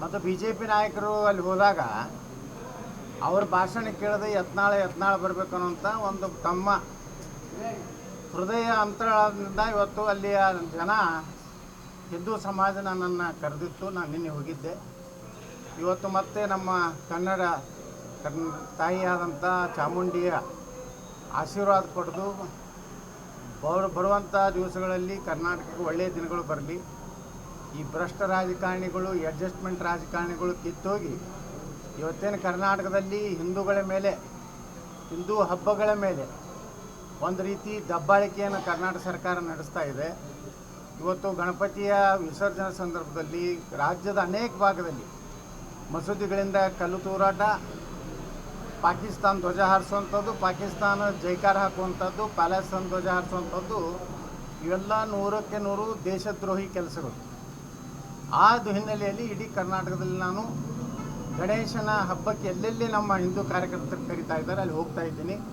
ಮತ್ತು B J P ನಾಯಕರು ಅಲ್ಲಿ ಹೋದಾಗ ಅವ್ರ ಭಾಷಣ ಕೇಳದೆ ಯತ್ನಾಳ ಯತ್ನಾಳ ಬರಬೇಕು ಅನ್ನೋಂಥ ಒಂದು ತಮ್ಮ ಹೃದಯ ಅಂತರದಿಂದ ಇವತ್ತು ಅಲ್ಲಿಯ ಜನ ಹಿಂದೂ ಸಮಾಜ ನನ್ನನ್ನು ಕರೆದಿತ್ತು. ನಾನು ನಿನ್ನೆ ಹೋಗಿದ್ದೆ. ಇವತ್ತು ಮತ್ತೆ ನಮ್ಮ ಕನ್ನಡ ಕನ್ ತಾಯಿಯಾದಂಥ ಚಾಮುಂಡಿಯ ಆಶೀರ್ವಾದ ಪಡೆದು ಬರು ಬರುವಂಥ ದಿವಸಗಳಲ್ಲಿ ಕರ್ನಾಟಕಕ್ಕೆ ಒಳ್ಳೆಯ ದಿನಗಳು ಬರಲಿ. ಈ ಭ್ರಷ್ಟ ರಾಜಕಾರಣಿಗಳು ಅಡ್ಜಸ್ಟ್ಮೆಂಟ್ ರಾಜಕಾರಣಿಗಳು ಕಿತ್ತೋಗಿ, ಇವತ್ತೇನು ಕರ್ನಾಟಕದಲ್ಲಿ ಹಿಂದೂಗಳ ಮೇಲೆ, ಹಿಂದೂ ಹಬ್ಬಗಳ ಮೇಲೆ ಒಂದು ರೀತಿ ದಬ್ಬಾಳಿಕೆಯನ್ನು ಕರ್ನಾಟಕ ಸರ್ಕಾರ ನಡೆಸ್ತಾ ಇದೆ. ಇವತ್ತು ಗಣಪತಿಯ ವಿಸರ್ಜನೆ ಸಂದರ್ಭದಲ್ಲಿ ರಾಜ್ಯದ ಅನೇಕ ಭಾಗದಲ್ಲಿ ಮಸೂದಿಗಳಿಂದ ಕಲ್ಲು ತೂರಾಟ, ಪಾಕಿಸ್ತಾನ ಧ್ವಜ ಹಾರಿಸುವಂಥದ್ದು, ಪಾಕಿಸ್ತಾನ ಜೈಕಾರ ಹಾಕುವಂಥದ್ದು ಪ್ಯಾಲೇಸ್ತಾನ ಧ್ವಜ ಹಾರಿಸುವಂಥದ್ದು, ಇವೆಲ್ಲ ನೂರಕ್ಕೆ ನೂರು ದೇಶದ್ರೋಹಿ ಕೆಲಸಗಳು. ಆ ಹಿನ್ನೆಲೆಯಲ್ಲಿ ಇಡೀ ಕರ್ನಾಟಕದಲ್ಲಿ ನಾನು ಗಣೇಶನ ಹಬ್ಬಕ್ಕೆ ಎಲ್ಲೆಲ್ಲಿ ನಮ್ಮ ಹಿಂದೂ ಕಾರ್ಯಕರ್ತರು ಕರೀತಾ ಇದ್ದಾರೆ ಅಲ್ಲಿ ಹೋಗ್ತಾ ಇದ್ದೀನಿ.